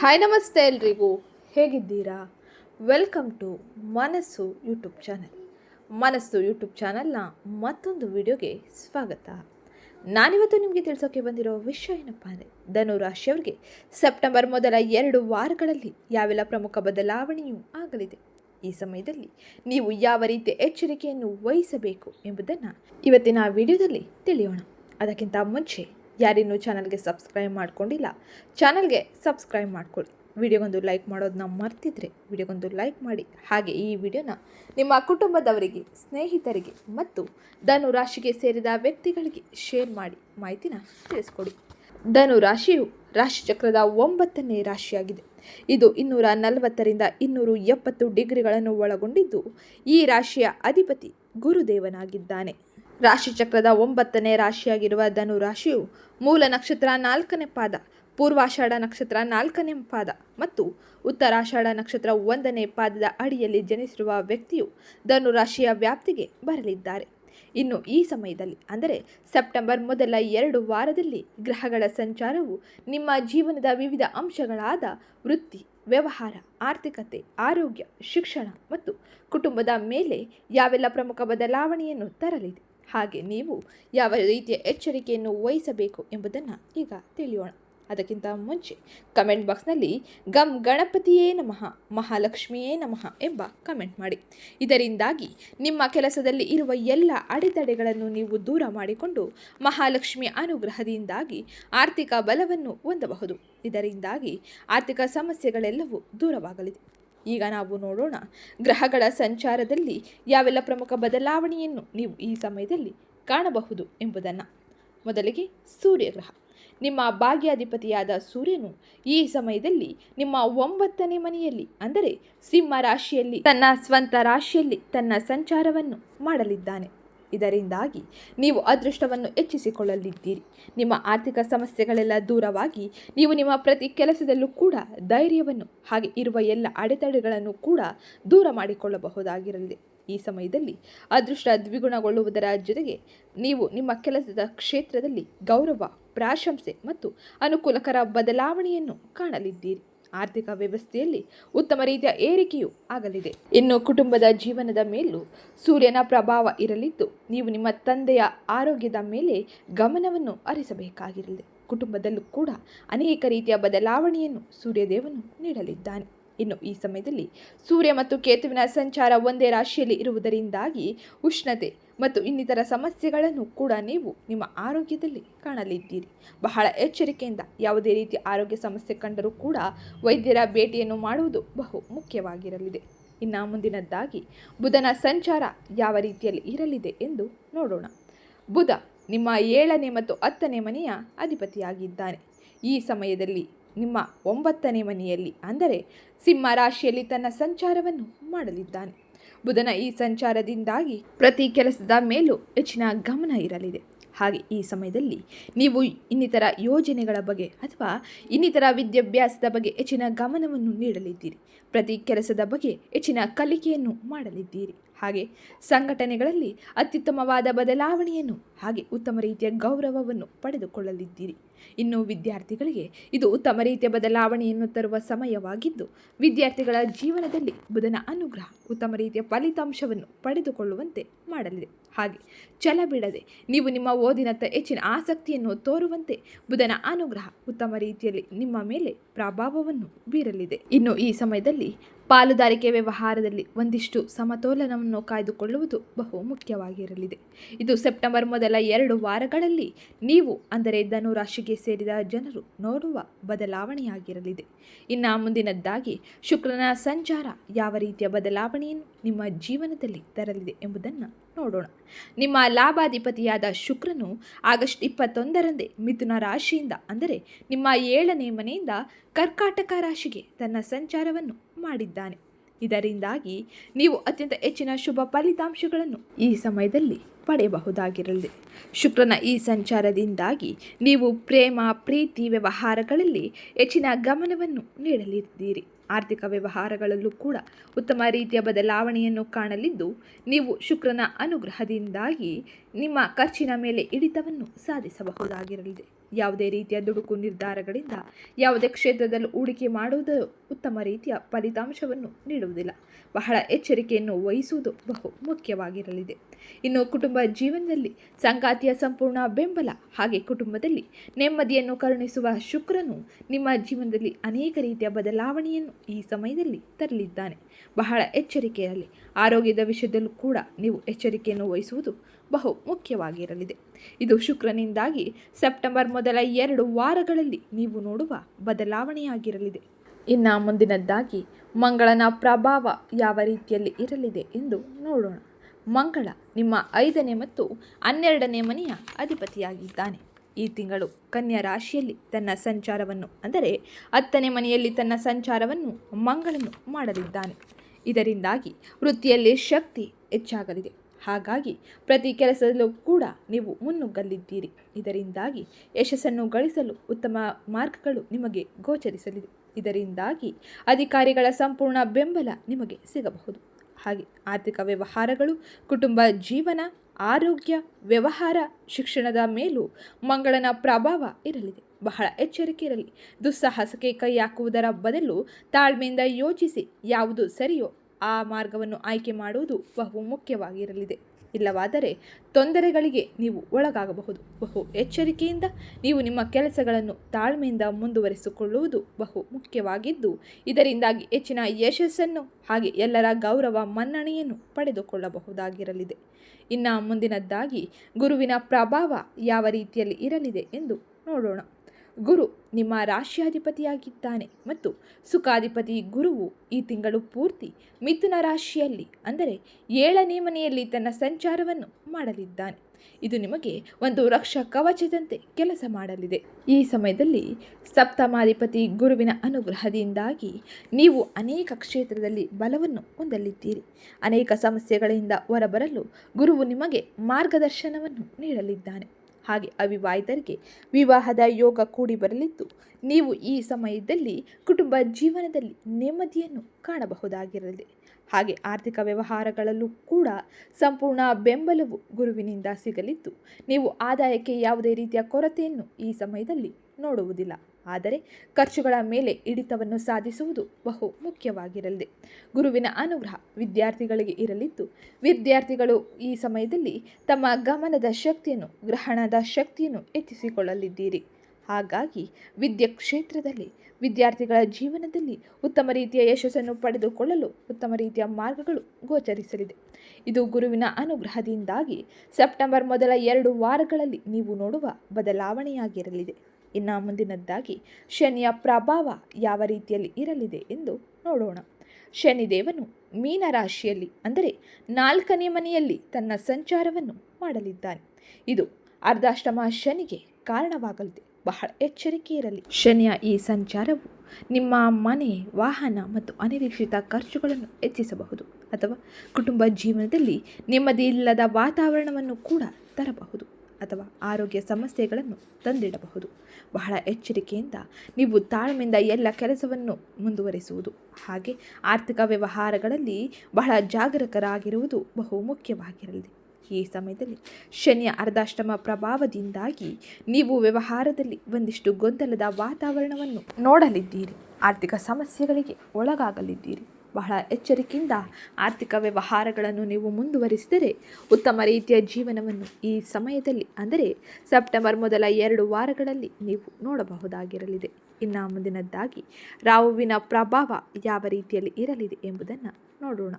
Hi ನಮಸ್ತೆ ಎಲ್ರಿಗೂ ಹೇಗಿದ್ದೀರಾ? Welcome to Manasu YouTube channel Manasu YouTube ಚಾನಲ್ನ ಮತ್ತೊಂದು ವಿಡಿಯೋಗೆ ಸ್ವಾಗತ. ನಾನಿವತ್ತು ನಿಮಗೆ ತಿಳಿಸೋಕೆ ಬಂದಿರೋ ವಿಷಯ ಏನಪ್ಪ ಅಂದರೆ ಧನು ರಾಶಿಯವರಿಗೆ ಸೆಪ್ಟೆಂಬರ್ ಮೊದಲ ಎರಡು ವಾರಗಳಲ್ಲಿ ಯಾವೆಲ್ಲ ಪ್ರಮುಖ ಬದಲಾವಣೆಯೂ ಆಗಲಿದೆ. ಈ ಸಮಯದಲ್ಲಿ ನೀವು ಯಾವ ರೀತಿ ಎಚ್ಚರಿಕೆಯನ್ನು ವಹಿಸಬೇಕು ಎಂಬುದನ್ನು ಇವತ್ತಿನ ವಿಡಿಯೋದಲ್ಲಿ ತಿಳಿಯೋಣ. ಅದಕ್ಕಿಂತ ಮುಂಚೆ ಯಾರಿನ್ನೂ ಚಾನಲ್ಗೆ ಸಬ್ಸ್ಕ್ರೈಬ್ ಮಾಡ್ಕೊಂಡಿಲ್ಲ ಚಾನಲ್ಗೆ ಸಬ್ಸ್ಕ್ರೈಬ್ ಮಾಡ್ಕೊಳ್ಳಿ ವಿಡಿಯೋಗೊಂದು ಲೈಕ್ ಮಾಡೋದನ್ನ ಮರ್ತಿದ್ರೆ ವಿಡಿಯೋಗೊಂದು ಲೈಕ್ ಮಾಡಿ. ಹಾಗೆ ಈ ವಿಡಿಯೋನ ನಿಮ್ಮ ಕುಟುಂಬದವರಿಗೆ, ಸ್ನೇಹಿತರಿಗೆ ಮತ್ತು ಧನು ರಾಶಿಗೆ ಸೇರಿದ ವ್ಯಕ್ತಿಗಳಿಗೆ ಶೇರ್ ಮಾಡಿ ಮಾಹಿತಿನ ತಿಳಿಸ್ಕೊಡಿ. ಧನು ರಾಶಿಯು ರಾಶಿಚಕ್ರದ ಒಂಬತ್ತನೇ ರಾಶಿಯಾಗಿದೆ. ಇದು ಇನ್ನೂರ ನಲವತ್ತರಿಂದ ಇನ್ನೂರು ಎಪ್ಪತ್ತು ಡಿಗ್ರಿಗಳನ್ನು ಒಳಗೊಂಡಿದ್ದು ಈ ರಾಶಿಯ ಅಧಿಪತಿ ಗುರುದೇವನಾಗಿದ್ದಾನೆ. ರಾಶಿಚಕ್ರದ ಒಂಬತ್ತನೇ ರಾಶಿಯಾಗಿರುವ ಧನು ರಾಶಿಯು ಮೂಲ ನಕ್ಷತ್ರ ನಾಲ್ಕನೇ ಪಾದ, ಪೂರ್ವಾಷಾಢ ನಕ್ಷತ್ರ ನಾಲ್ಕನೇ ಪಾದ ಮತ್ತು ಉತ್ತರಾಷಾಢ ನಕ್ಷತ್ರ ಒಂದನೇ ಪಾದದ ಅಡಿಯಲ್ಲಿ ಜನಿಸಿರುವ ವ್ಯಕ್ತಿಯು ಧನು ರಾಶಿಯ ವ್ಯಾಪ್ತಿಗೆ ಬರಲಿದ್ದಾರೆ. ಇನ್ನು ಈ ಸಮಯದಲ್ಲಿ, ಅಂದರೆ ಸೆಪ್ಟೆಂಬರ್ ಮೊದಲ ಎರಡು ವಾರದಲ್ಲಿ ಗ್ರಹಗಳ ಸಂಚಾರವು ನಿಮ್ಮ ಜೀವನದ ವಿವಿಧ ಅಂಶಗಳಾದ ವೃತ್ತಿ, ವ್ಯವಹಾರ, ಆರ್ಥಿಕತೆ, ಆರೋಗ್ಯ, ಶಿಕ್ಷಣ ಮತ್ತು ಕುಟುಂಬದ ಮೇಲೆ ಯಾವೆಲ್ಲ ಪ್ರಮುಖ ಬದಲಾವಣೆಯನ್ನು ತರಲಿದೆ? ಹಾಗೆ ನೀವು ಯಾವ ರೀತಿಯ ಎಚ್ಚರಿಕೆಯನ್ನು ವಹಿಸಬೇಕು ಎಂಬುದನ್ನು ಈಗ ತಿಳಿಯೋಣ. ಅದಕ್ಕಿಂತ ಮುಂಚೆ ಕಮೆಂಟ್ ಬಾಕ್ಸ್ನಲ್ಲಿ ಗಮ್ ಗಣಪತಿಯೇ ನಮಃ, ಮಹಾಲಕ್ಷ್ಮಿಯೇ ನಮಃ ಎಂಬ ಕಮೆಂಟ್ ಮಾಡಿ. ಇದರಿಂದಾಗಿ ನಿಮ್ಮ ಕೆಲಸದಲ್ಲಿ ಇರುವ ಎಲ್ಲ ಅಡೆತಡೆಗಳನ್ನು ನೀವು ದೂರ ಮಾಡಿಕೊಂಡು ಮಹಾಲಕ್ಷ್ಮಿ ಅನುಗ್ರಹದಿಂದಾಗಿ ಆರ್ಥಿಕ ಬಲವನ್ನು ಹೊಂದಬಹುದು. ಇದರಿಂದಾಗಿ ಆರ್ಥಿಕ ಸಮಸ್ಯೆಗಳೆಲ್ಲವೂ ದೂರವಾಗಲಿದೆ. ಈಗ ನಾವು ನೋಡೋಣ. ಗ್ರಹಗಳ ಸಂಚಾರದಲ್ಲಿ ಯಾವೆಲ್ಲ ಪ್ರಮುಖ ಬದಲಾವಣೆಯನ್ನು ನೀವು ಈ ಸಮಯದಲ್ಲಿ ಕಾಣಬಹುದು ಎಂಬುದನ್ನು. ಮೊದಲಿಗೆ ಸೂರ್ಯಗ್ರಹ. ನಿಮ್ಮ ಭಾಗ್ಯಾಧಿಪತಿಯಾದ ಸೂರ್ಯನು ಈ ಸಮಯದಲ್ಲಿ ನಿಮ್ಮ ಒಂಬತ್ತನೇ ಮನೆಯಲ್ಲಿ, ಅಂದರೆ ಸಿಂಹ ರಾಶಿಯಲ್ಲಿ, ತನ್ನ ಸ್ವಂತ ರಾಶಿಯಲ್ಲಿ ತನ್ನ ಸಂಚಾರವನ್ನು ಮಾಡಲಿದ್ದಾನೆ. ಇದರಿಂದಾಗಿ ನೀವು ಅದೃಷ್ಟವನ್ನು ಹೆಚ್ಚಿಸಿಕೊಳ್ಳಲಿದ್ದೀರಿ. ನಿಮ್ಮ ಆರ್ಥಿಕ ಸಮಸ್ಯೆಗಳೆಲ್ಲ ದೂರವಾಗಿ ನೀವು ನಿಮ್ಮ ಪ್ರತಿ ಕೆಲಸದಲ್ಲೂ ಕೂಡ ಧೈರ್ಯವನ್ನು ಹಾಗೆ ಇರುವ ಎಲ್ಲ ಅಡೆತಡೆಗಳನ್ನು ಕೂಡ ದೂರ ಮಾಡಿಕೊಳ್ಳಬಹುದಾಗಿರಲಿದೆ. ಈ ಸಮಯದಲ್ಲಿ ಅದೃಷ್ಟ ದ್ವಿಗುಣಗೊಳ್ಳುವುದರ ಜೊತೆಗೆ ನೀವು ನಿಮ್ಮ ಕೆಲಸದ ಕ್ಷೇತ್ರದಲ್ಲಿ ಗೌರವ, ಪ್ರಾಶಂಸೆ ಮತ್ತು ಅನುಕೂಲಕರ ಬದಲಾವಣೆಯನ್ನು ಕಾಣಲಿದ್ದೀರಿ. ಆರ್ಥಿಕ ವ್ಯವಸ್ಥೆಯಲ್ಲಿ ಉತ್ತಮ ರೀತಿಯ ಏರಿಕೆಯೂ ಆಗಲಿದೆ. ಇನ್ನು ಕುಟುಂಬದ ಜೀವನದ ಮೇಲೂ ಸೂರ್ಯನ ಪ್ರಭಾವ ಇರಲಿದ್ದು, ನೀವು ನಿಮ್ಮ ತಂದೆಯ ಆರೋಗ್ಯದ ಮೇಲೆ ಗಮನವನ್ನು ಹರಿಸಬೇಕಾಗಿರಲಿದೆ. ಕುಟುಂಬದಲ್ಲೂ ಕೂಡ ಅನೇಕ ರೀತಿಯ ಬದಲಾವಣೆಯನ್ನು ಸೂರ್ಯದೇವನು ನೀಡಲಿದ್ದಾನೆ. ಇನ್ನು ಈ ಸಮಯದಲ್ಲಿ ಸೂರ್ಯ ಮತ್ತು ಕೇತುವಿನ ಸಂಚಾರ ಒಂದೇ ರಾಶಿಯಲ್ಲಿ ಇರುವುದರಿಂದಾಗಿ ಉಷ್ಣತೆ ಮತ್ತು ಇನ್ನಿತರ ಸಮಸ್ಯೆಗಳನ್ನು ಕೂಡ ನೀವು ನಿಮ್ಮ ಆರೋಗ್ಯದಲ್ಲಿ ಕಾಣಲಿದ್ದೀರಿ. ಬಹಳ ಎಚ್ಚರಿಕೆಯಿಂದ ಯಾವುದೇ ರೀತಿಯ ಆರೋಗ್ಯ ಸಮಸ್ಯೆ ಕಂಡರೂ ಕೂಡ ವೈದ್ಯರ ಭೇಟಿಯನ್ನು ಮಾಡುವುದು ಬಹು ಮುಖ್ಯವಾಗಿರಲಿದೆ. ಇನ್ನು ಮುಂದಿನದ್ದಾಗಿ ಬುಧನ ಸಂಚಾರ ಯಾವ ರೀತಿಯಲ್ಲಿ ಇರಲಿದೆ ಎಂದು ನೋಡೋಣ. ಬುಧ ನಿಮ್ಮ ಏಳನೇ ಮತ್ತು ಹತ್ತನೇ ಮನೆಯ ಅಧಿಪತಿಯಾಗಿದ್ದಾನೆ. ಈ ಸಮಯದಲ್ಲಿ ನಿಮ್ಮ ಒಂಬತ್ತನೇ ಮನೆಯಲ್ಲಿ, ಅಂದರೆ ಸಿಂಹ ರಾಶಿಯಲ್ಲಿ ತನ್ನ ಸಂಚಾರವನ್ನು ಮಾಡಲಿದ್ದಾನೆ. ಬುಧನ ಈ ಸಂಚಾರದಿಂದಾಗಿ ಪ್ರತಿ ಕೆಲಸದ ಮೇಲೂ ಹೆಚ್ಚಿನ ಗಮನ ಇರಲಿದೆ. ಹಾಗೆ ಈ ಸಮಯದಲ್ಲಿ ನೀವು ಇನ್ನಿತರ ಯೋಜನೆಗಳ ಬಗ್ಗೆ ಅಥವಾ ಇನ್ನಿತರ ವಿದ್ಯಾಭ್ಯಾಸದ ಬಗ್ಗೆ ಹೆಚ್ಚಿನ ಗಮನವನ್ನು ನೀಡಲಿದ್ದೀರಿ. ಪ್ರತಿ ಕೆಲಸದ ಬಗ್ಗೆ ಹೆಚ್ಚಿನ ಕಲಿಕೆಯನ್ನು ಮಾಡಲಿದ್ದೀರಿ. ಹಾಗೆ ಸಂಘಟನೆಗಳಲ್ಲಿ ಅತ್ಯುತ್ತಮವಾದ ಬದಲಾವಣೆಯನ್ನು ಹಾಗೆ ಉತ್ತಮ ರೀತಿಯ ಗೌರವವನ್ನು ಪಡೆದುಕೊಳ್ಳಲಿದ್ದೀರಿ. ಇನ್ನು ವಿದ್ಯಾರ್ಥಿಗಳಿಗೆ ಇದು ಉತ್ತಮ ರೀತಿಯ ಬದಲಾವಣೆಯನ್ನು ತರುವ ಸಮಯವಾಗಿದ್ದು, ವಿದ್ಯಾರ್ಥಿಗಳ ಜೀವನದಲ್ಲಿ ಬುಧನ ಅನುಗ್ರಹ ಉತ್ತಮ ರೀತಿಯ ಫಲಿತಾಂಶವನ್ನು ಪಡೆದುಕೊಳ್ಳುವಂತೆ ಮಾಡಲಿದೆ. ಹಾಗೆ. ಛಲ ಬಿಡದೆ, ನೀವು ನಿಮ್ಮ ಓದಿನತ್ತ ಹೆಚ್ಚಿನ ಆಸಕ್ತಿಯನ್ನು ತೋರುವಂತೆ ಬುಧನ ಅನುಗ್ರಹ ಉತ್ತಮ ರೀತಿಯಲ್ಲಿ ನಿಮ್ಮ ಮೇಲೆ ಪ್ರಭಾವವನ್ನು ಬೀರಲಿದೆ. ಇನ್ನು ಈ ಸಮಯದಲ್ಲಿ ಪಾಲುದಾರಿಕೆ ವ್ಯವಹಾರದಲ್ಲಿ ಒಂದಿಷ್ಟು ಸಮತೋಲನವನ್ನು ಕಾಯ್ದುಕೊಳ್ಳುವುದು ಬಹು ಮುಖ್ಯವಾಗಿರಲಿದೆ. ಇದು ಸೆಪ್ಟೆಂಬರ್ ಮೊದಲ ಎರಡು ವಾರಗಳಲ್ಲಿ ನೀವು, ಅಂದರೆ ಧನು ರಾಶಿಗೆ ಸೇರಿದ ಜನರು, ನೋಡುವ ಬದಲಾವಣೆಯಾಗಿರಲಿದೆ. ಇನ್ನು ಮುಂದಿನದ್ದಾಗಿ ಶುಕ್ರನ ಸಂಚಾರ ಯಾವ ರೀತಿಯ ಬದಲಾವಣೆಯನ್ನು ನಿಮ್ಮ ಜೀವನದಲ್ಲಿ ತರಲಿದೆ ಎಂಬುದನ್ನು ನೋಡೋಣ. ನಿಮ್ಮ ಲಾಭಾಧಿಪತಿಯಾದ ಶುಕ್ರನು ಆಗಸ್ಟ್ ಇಪ್ಪತ್ತೊಂದರಂದೇ ಮಿಥುನ ರಾಶಿಯಿಂದ, ಅಂದರೆ ನಿಮ್ಮ ಏಳನೇ ಮನೆಯಿಂದ ಕರ್ಕಾಟಕ ರಾಶಿಗೆ ತನ್ನ ಸಂಚಾರವನ್ನು ಮಾಡಿದ್ದಾನೆ. ಇದರಿಂದಾಗಿ ನೀವು ಅತ್ಯಂತ ಹೆಚ್ಚಿನ ಶುಭ ಫಲಿತಾಂಶಗಳನ್ನು ಈ ಸಮಯದಲ್ಲಿ ಪಡೆಯಬಹುದಾಗಿರಲಿದೆ. ಶುಕ್ರನ ಈ ಸಂಚಾರದಿಂದಾಗಿ ನೀವು ಪ್ರೇಮ, ಪ್ರೀತಿ, ವ್ಯವಹಾರಗಳಲ್ಲಿ ಹೆಚ್ಚಿನ ಗಮನವನ್ನು ನೀಡಲಿದ್ದೀರಿ. ಆರ್ಥಿಕ ವ್ಯವಹಾರಗಳಲ್ಲೂ ಕೂಡ ಉತ್ತಮ ರೀತಿಯ ಬದಲಾವಣೆಯನ್ನು ಕಾಣಲಿದ್ದು, ನೀವು ಶುಕ್ರನ ಅನುಗ್ರಹದಿಂದಾಗಿ ನಿಮ್ಮ ಖರ್ಚಿನ ಮೇಲೆ ಹಿಡಿತವನ್ನು ಸಾಧಿಸಬಹುದಾಗಿರಲಿದೆ. ಯಾವುದೇ ರೀತಿಯ ದುಡುಕು ನಿರ್ಧಾರಗಳಿಂದ ಯಾವುದೇ ಕ್ಷೇತ್ರದಲ್ಲೂ ಹೂಡಿಕೆ ಮಾಡುವುದು ಉತ್ತಮ ರೀತಿಯ ಫಲಿತಾಂಶವನ್ನು ನೀಡುವುದಿಲ್ಲ. ಬಹಳ ಎಚ್ಚರಿಕೆಯನ್ನು ವಹಿಸುವುದು ಬಹು ಮುಖ್ಯವಾಗಿರಲಿದೆ. ಇನ್ನು ಕುಟುಂಬ ಜೀವನದಲ್ಲಿ ಸಂಗಾತಿಯ ಸಂಪೂರ್ಣ ಬೆಂಬಲ ಹಾಗೆ ಕುಟುಂಬದಲ್ಲಿ ನೆಮ್ಮದಿಯನ್ನು ಕರುಣಿಸುವ ಶುಕ್ರನು ನಿಮ್ಮ ಜೀವನದಲ್ಲಿ ಅನೇಕ ರೀತಿಯ ಬದಲಾವಣೆಯನ್ನು ಈ ಸಮಯದಲ್ಲಿ ತರಲಿದ್ದಾನೆ. ಬಹಳ ಎಚ್ಚರಿಕೆಯಲ್ಲಿ ಆರೋಗ್ಯದ ವಿಷಯದಲ್ಲೂ ಕೂಡ ನೀವು ಎಚ್ಚರಿಕೆಯನ್ನು ವಹಿಸುವುದು ಬಹು ಮುಖ್ಯವಾಗಿರಲಿದೆ. ಇದು ಶುಕ್ರನಿಂದಾಗಿ ಸೆಪ್ಟೆಂಬರ್ ಮೊದಲ ಎರಡು ವಾರಗಳಲ್ಲಿ ನೀವು ನೋಡುವ ಬದಲಾವಣೆಯಾಗಿರಲಿದೆ. ಇನ್ನು ಮುಂದಿನದ್ದಾಗಿ, ಮಂಗಳನ ಪ್ರಭಾವ ಯಾವ ರೀತಿಯಲ್ಲಿ ಇರಲಿದೆ ಎಂದು ನೋಡೋಣ. ಮಂಗಳ ನಿಮ್ಮ ಐದನೇ ಮತ್ತು ಹನ್ನೆರಡನೇ ಮನೆಯ ಅಧಿಪತಿಯಾಗಿದ್ದಾನೆ. ಈ ತಿಂಗಳು ಕನ್ಯಾ ರಾಶಿಯಲ್ಲಿ ತನ್ನ ಸಂಚಾರವನ್ನು, ಅಂದರೆ ಹತ್ತನೇ ಮನೆಯಲ್ಲಿ ತನ್ನ ಸಂಚಾರವನ್ನು ಮಂಗಳನು ಮಾಡಲಿದ್ದಾನೆ. ಇದರಿಂದಾಗಿ ವೃತ್ತಿಯಲ್ಲಿ ಶಕ್ತಿ ಹೆಚ್ಚಾಗಲಿದೆ. ಹಾಗಾಗಿ ಪ್ರತಿ ಕೆಲಸದಲ್ಲೂ ಕೂಡ ನೀವು ಮುನ್ನುಗ್ಗಲಿದ್ದೀರಿ ಇದರಿಂದಾಗಿ ಯಶಸ್ಸನ್ನು ಗಳಿಸಲು ಉತ್ತಮ ಮಾರ್ಗಗಳು ನಿಮಗೆ ಗೋಚರಿಸಲಿದೆ. ಇದರಿಂದಾಗಿ ಅಧಿಕಾರಿಗಳ ಸಂಪೂರ್ಣ ಬೆಂಬಲ ನಿಮಗೆ ಸಿಗಬಹುದು. ಹಾಗೆ ಆರ್ಥಿಕ ವ್ಯವಹಾರಗಳು, ಕುಟುಂಬ ಜೀವನ, ಆರೋಗ್ಯ, ವ್ಯವಹಾರ, ಶಿಕ್ಷಣದ ಮೇಲೂ ಮಂಗಳನ ಪ್ರಭಾವ ಇರಲಿದೆ. ಬಹಳ ಎಚ್ಚರಿಕೆ ಇರಲಿ. ದುಸ್ಸಾಹಸಕ್ಕೆ ಕೈ ಹಾಕುವುದರ ಬದಲು ತಾಳ್ಮೆಯಿಂದ ಯೋಚಿಸಿ ಯಾವುದು ಸರಿಯೋ ಆ ಮಾರ್ಗವನ್ನು ಆಯ್ಕೆ ಮಾಡುವುದು ಬಹು ಮುಖ್ಯವಾಗಿರಲಿದೆ. ಇಲ್ಲವಾದರೆ ತೊಂದರೆಗಳಿಗೆ ನೀವು ಒಳಗಾಗಬಹುದು. ಬಹು ಎಚ್ಚರಿಕೆಯಿಂದ ನೀವು ನಿಮ್ಮ ಕೆಲಸಗಳನ್ನು ತಾಳ್ಮೆಯಿಂದ ಮುಂದುವರಿಸಿಕೊಳ್ಳುವುದು ಬಹು ಮುಖ್ಯವಾಗಿದ್ದು, ಇದರಿಂದಾಗಿ ಹೆಚ್ಚಿನ ಯಶಸ್ಸನ್ನು ಹಾಗೆ ಎಲ್ಲರ ಗೌರವ ಮನ್ನಣೆಯನ್ನು ಪಡೆದುಕೊಳ್ಳಬಹುದಾಗಿರಲಿದೆ. ಇನ್ನು ಮುಂದಿನದ್ದಾಗಿ, ಗುರುವಿನ ಪ್ರಭಾವ ಯಾವ ರೀತಿಯಲ್ಲಿ ಇರಲಿದೆ ಎಂದು ನೋಡೋಣ. ಗುರು ನಿಮ್ಮ ರಾಶಿಯಾಧಿಪತಿಯಾಗಿದ್ದಾನೆ ಮತ್ತು ಸುಖಾಧಿಪತಿ ಗುರುವು ಈ ತಿಂಗಳು ಪೂರ್ತಿ ಮಿಥುನ ರಾಶಿಯಲ್ಲಿ, ಅಂದರೆ ಏಳನೇ ಮನೆಯಲ್ಲಿ ತನ್ನ ಸಂಚಾರವನ್ನು ಮಾಡಲಿದ್ದಾನೆ. ಇದು ನಿಮಗೆ ಒಂದು ರಕ್ಷಾ ಕವಚದಂತೆ ಕೆಲಸ ಮಾಡಲಿದೆ. ಈ ಸಮಯದಲ್ಲಿ ಸಪ್ತಮಾಧಿಪತಿ ಗುರುವಿನ ಅನುಗ್ರಹದಿಂದಾಗಿ ನೀವು ಅನೇಕ ಕ್ಷೇತ್ರದಲ್ಲಿ ಬಲವನ್ನು ಹೊಂದಲಿದ್ದೀರಿ. ಅನೇಕ ಸಮಸ್ಯೆಗಳಿಂದ ಹೊರಬರಲು ಗುರುವು ನಿಮಗೆ ಮಾರ್ಗದರ್ಶನವನ್ನು ನೀಡಲಿದ್ದಾನೆ. ಹಾಗೆ ಅವಿವಾಹಿತರಿಗೆ ವಿವಾಹದ ಯೋಗ ಕೂಡಿ ಬರಲಿದ್ದು, ನೀವು ಈ ಸಮಯದಲ್ಲಿ ಕುಟುಂಬ ಜೀವನದಲ್ಲಿ ನೆಮ್ಮದಿಯನ್ನು ಕಾಣಬಹುದಾಗಿರಲಿದೆ ಹಾಗೆ ಆರ್ಥಿಕ ವ್ಯವಹಾರಗಳಲ್ಲೂ ಕೂಡ ಸಂಪೂರ್ಣ ಬೆಂಬಲವು ಗುರುವಿನಿಂದ ಸಿಗಲಿದ್ದು, ನೀವು ಆದಾಯಕ್ಕೆ ಯಾವುದೇ ರೀತಿಯ ಕೊರತೆಯನ್ನು ಈ ಸಮಯದಲ್ಲಿ ನೋಡುವುದಿಲ್ಲ. ಆದರೆ ಖರ್ಚುಗಳ ಮೇಲೆ ಹಿಡಿತವನ್ನು ಸಾಧಿಸುವುದು ಬಹು ಮುಖ್ಯವಾಗಿರಲಿದೆ. ಗುರುವಿನ ಅನುಗ್ರಹ ವಿದ್ಯಾರ್ಥಿಗಳಿಗೆ ಇರಲಿದ್ದು, ವಿದ್ಯಾರ್ಥಿಗಳು ಈ ಸಮಯದಲ್ಲಿ ತಮ್ಮ ಗಮನದ ಶಕ್ತಿಯನ್ನು, ಗ್ರಹಣದ ಶಕ್ತಿಯನ್ನು ಹೆಚ್ಚಿಸಿಕೊಳ್ಳಲಿದ್ದೀರಿ. ಹಾಗಾಗಿ ವಿದ್ಯೆ ಕ್ಷೇತ್ರದಲ್ಲಿ, ವಿದ್ಯಾರ್ಥಿಗಳ ಜೀವನದಲ್ಲಿ ಉತ್ತಮ ರೀತಿಯ ಯಶಸ್ಸನ್ನು ಪಡೆದುಕೊಳ್ಳಲು ಉತ್ತಮ ರೀತಿಯ ಮಾರ್ಗಗಳು ಗೋಚರಿಸಲಿದೆ. ಇದು ಗುರುವಿನ ಅನುಗ್ರಹದಿಂದಾಗಿ ಸೆಪ್ಟೆಂಬರ್ ಮೊದಲ ಎರಡು ವಾರಗಳಲ್ಲಿ ನೀವು ನೋಡುವ ಬದಲಾವಣೆಯಾಗಿರಲಿದೆ. ಇನ್ನು ಮುಂದಿನದ್ದಾಗಿ ಶನಿಯ ಪ್ರಭಾವ ಯಾವ ರೀತಿಯಲ್ಲಿ ಇರಲಿದೆ ಎಂದು ನೋಡೋಣ. ಶನಿದೇವನು ಮೀನರಾಶಿಯಲ್ಲಿ ಅಂದರೆ ನಾಲ್ಕನೇ ಮನೆಯಲ್ಲಿ ತನ್ನ ಸಂಚಾರವನ್ನು ಮಾಡಲಿದ್ದಾನೆ. ಇದು ಅರ್ಧಾಷ್ಟಮ ಶನಿಗೆ ಕಾರಣವಾಗಲಿದೆ. ಬಹಳ ಎಚ್ಚರಿಕೆ ಇರಲಿ. ಶನಿಯ ಈ ಸಂಚಾರವು ನಿಮ್ಮ ಮನೆ, ವಾಹನ ಮತ್ತು ಅನಿರೀಕ್ಷಿತ ಖರ್ಚುಗಳನ್ನು ಹೆಚ್ಚಿಸಬಹುದು ಅಥವಾ ಕುಟುಂಬ ಜೀವನದಲ್ಲಿ ನೆಮ್ಮದಿ ಇಲ್ಲದ ವಾತಾವರಣವನ್ನು ಕೂಡ ತರಬಹುದು. ಅಥವಾ ಆರೋಗ್ಯ ಸಮಸ್ಯೆಗಳನ್ನು ತಂದಿಡಬಹುದು. ಬಹಳ ಎಚ್ಚರಿಕೆಯಿಂದ ನೀವು ತಾಳ್ಮೆಯಿಂದ ಎಲ್ಲ ಕೆಲಸವನ್ನು ಮುಂದುವರಿಸುವುದು. ಹಾಗೆ ಆರ್ಥಿಕ ವ್ಯವಹಾರಗಳಲ್ಲಿ ಬಹಳ ಜಾಗರೂಕರಾಗಿರುವುದು ಬಹು ಮುಖ್ಯವಾಗಿರಲಿದೆ ಈ ಸಮಯದಲ್ಲಿ ಶನಿಯ ಅರ್ಧಾಷ್ಟಮ ಪ್ರಭಾವದಿಂದಾಗಿ ನೀವು ವ್ಯವಹಾರದಲ್ಲಿ ಒಂದಿಷ್ಟು ಗೊಂದಲದ ವಾತಾವರಣವನ್ನು ನೋಡಲಿದ್ದೀರಿ. ಆರ್ಥಿಕ ಸಮಸ್ಯೆಗಳಿಗೆ ಒಳಗಾಗಲಿದ್ದೀರಿ. ಬಹಳ ಎಚ್ಚರಿಕೆಯಿಂದ ಆರ್ಥಿಕ ವ್ಯವಹಾರಗಳನ್ನು ನೀವು ಮುಂದುವರಿಸಿದರೆ ಉತ್ತಮ ರೀತಿಯ ಜೀವನವನ್ನು ಈ ಸಮಯದಲ್ಲಿ, ಅಂದರೆ ಸೆಪ್ಟೆಂಬರ್ ಮೊದಲ ಎರಡು ವಾರಗಳಲ್ಲಿ ನೀವು ನೋಡಬಹುದಾಗಿರಲಿದೆ. ಇನ್ನು ಮುಂದಿನದ್ದಾಗಿ, ರಾಹುವಿನ ಪ್ರಭಾವ ಯಾವ ರೀತಿಯಲ್ಲಿ ಇರಲಿದೆ ಎಂಬುದನ್ನು ನೋಡೋಣ.